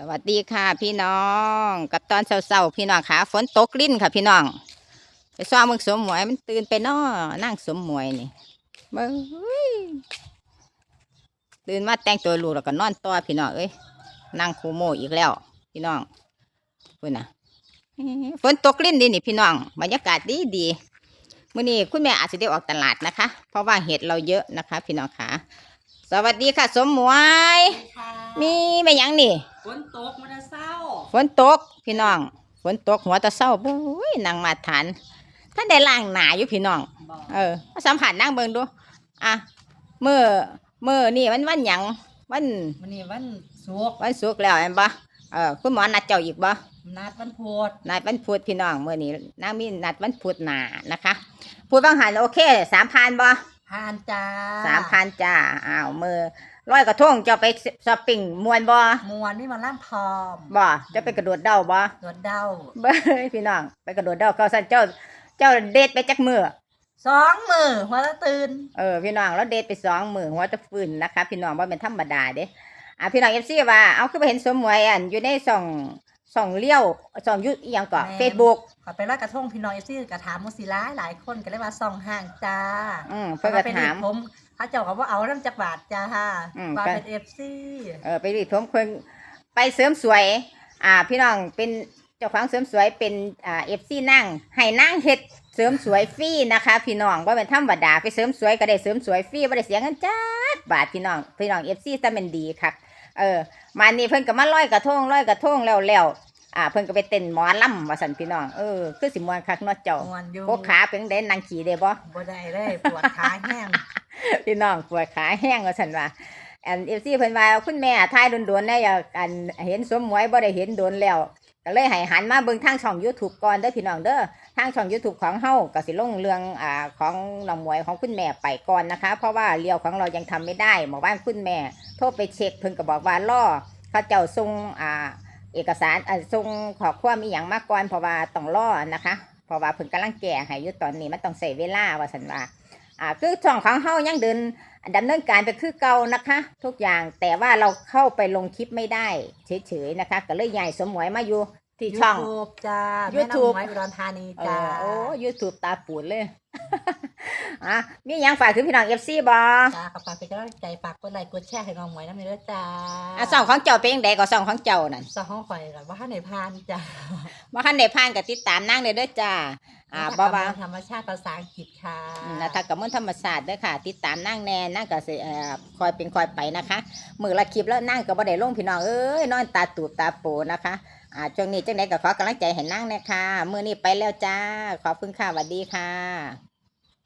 สวัสดีค่ะพี่น้อง กับตอนเช้าๆพี่น้องค่ะฝนตกลิ้นค่ะพี่น้อง ไปซ้อมมึงสมหมวยมันตื่นไปน้อนั่งสมหมวยนี่เบ้ยตื่นมาแต่งตัวลูกแล้วก็นอนต่อพี่น้องเอ้ยนั่งคูโมอีกแล้ว พี่น้องเพื่นน่ะฝนตกลิ้นดีนี่พี่น้องบรรยากาศดีดีๆมื่อนี้คุณแม่อาจจะได้ออกตลาดนะคะ เพราะว่าเห็ดเราเยอะนะคะ พี่น้องค่ะ สวัสดีค่ะ สมหมวยค่ะมีไม่ยังนี่ฝ นตกมันจะเศร้าฝนตกพี่น้องฝนตกหัวตะเศร้าบุ้ยนางมาฐานท่านได้ล้างหนาอยู่พี่น้อง บอกเออมาสัมผัสนางเบิงดู อะเมื่อเมื่อนี่มันวันหยังวันมันนี่วันศุกร์วันศุกร์แล้วเห็นปะเออคุณหมอนัดเจ้าอีกบ่ นัดวันพุธนัดวันพุธพี่น้องเมื่อนี้นางมีนัดวันพุธหนานะคะพูดบางหันโอเคสามพันบ่ผ่านจ้าสามพันจ้าอ้าวมือ ร้อยกระทงเจ้าไปช้อปปิ้งมวนบ่มวนนี่มาล่ำพร้อมบ่เจะไปกระโดดเด้าบ่โดดเดาเบ้ยพี่น้องไปกระโดดเด้าเขาสั่นเจ้าเจ้าเดทไปจักมือสองมือหัวละตื่นเออพี่น้องแล้วเดทไปสองมือหัวจะฟื้นนะคะ พี่น้องว่าเป็นธรรมดาเด้อะพี่น้องเอฟซีว่าเอาคือไปเห็นสมหมวยอันอยู่ในส่อง ส่องเลี้ยวส่องยุอหยังก่อนเฟซบุ๊กขอไปลอยกระทงพี่น้องเอฟซีกระถามมุสิร้ายหลายคนก็เลยว่าส่องห่างจ้าอืมเพิ่นก็เป็นถาม ผมเขาเจ้าก็ว่าเอาน้ำจักบาทจ้าอืม ว่าก็เป็นเอฟซีเออไปรีดผมเพิ่นไปเสริมสวย อ่า พี่น้องเป็นเจ้าของเสริมสวยเป็นอ่าเอฟซีนั่งให้นั่งเฮ็ดเสริมสวยฟรีนะคะ พี่น้องว่าเป็นธรรมดาไปเสริมสวยก็ได้เสริมสวยฟรีบ่ได้เสียเงินจักบาทพี่น้องพี่น้องเอฟซีแต่มันดีค่ะ เออมานี่เพิ่นก็มาลอยกระทงลอยกระทงแล้วแล้วอ่าเพิ่นก็ไปเต้นหมอลำว่าซั่นพี่น้องเออคือสิม่วนคักเนาะเจ้ามวนอยู่พวกขาเป็นได้นางขี่ได้บ่ บ่ได้เลยปวดขาแห้ง พี่น้องปวดขาแห้งว่าซั่นว่าอัน FC เพิ่นว่าคุณแม่ทายโดนๆแน่อย่าอันเห็นสมหมวยบ่ได้เห็นโดนแล้ว ก็เลยให้หันมาเบิ่งทางช่อง YouTube ก่อนเด้อพี่น้องเด้อทางช่อง YouTube ของเฮาก็สิลงเรื่องอ่าของน้องมวยของคุณแม่ไปก่อนนะคะ เพราะว่าเลี้ยวของเรายังทำไม่ได้หมู่บ้านคุณแม่ โทรไปเช็คเพิ่นก็บอกว่ารอเขาเจ้าส่งอ่าเอกสารอ่าส่งขอความมีอย่างมาก่อนเพราะว่าต้องรอนะคะ เพราะว่าเพิ่นกำลังแก่ให้อยู่ตอนนี้มันต้องใช้เวลาว่าสันว่าอ่าคือช่องของเฮายังเดินดำเนินการไปคือเก่านะคะ ทุกอย่างแต่ว่าเราเข้าไปลงคลิปไม่ได้เฉยๆนะคะ ก็เลยใหญ่สมหวยมาอยู่ ที่ช่องยูทูบจ้า YouTube แม่น้ำหมวยอุดรธานีเอจ้า อโอ้ยูทูบตาปูดเลย อะมีหยังฝากถึงพี่น้องเอฟซีบอจ้าขอบคุณเป็นกำลังใจฝากกดไลค์กดแชร์ให้น้องหมวยน้ำเนื้อจ้าอะช่องของเจ้าเป็นยังไงก็ช่องของเจ้านั่น สองห้องข่อยกับว่าในพานจ้าว่าคันได้ผ่านก็ติดตามนั่งเลยเด้อจ้า อ่าบ่ว่าธรรมชาติภาษาอังกฤษค่ะ อืมนะถ้ากับมือธรรมศาสตร์เด้อค่ะ ติดตามนั่งแน่นั่งก็สิเอ่อคอยเป็นคอยไปนะคะ มือละคลิปแล้วนั่งก็บ่ได้ลงพี่น้องเอ้ยนอนตาตูบตาโปนะคะ อ่าช่วงนี้จังไดก็ขอกำลังใจให้นั่งนะคะมือนี้ไปแล้วจ้า ขอบคุณค่ะสวัสดีค่ะ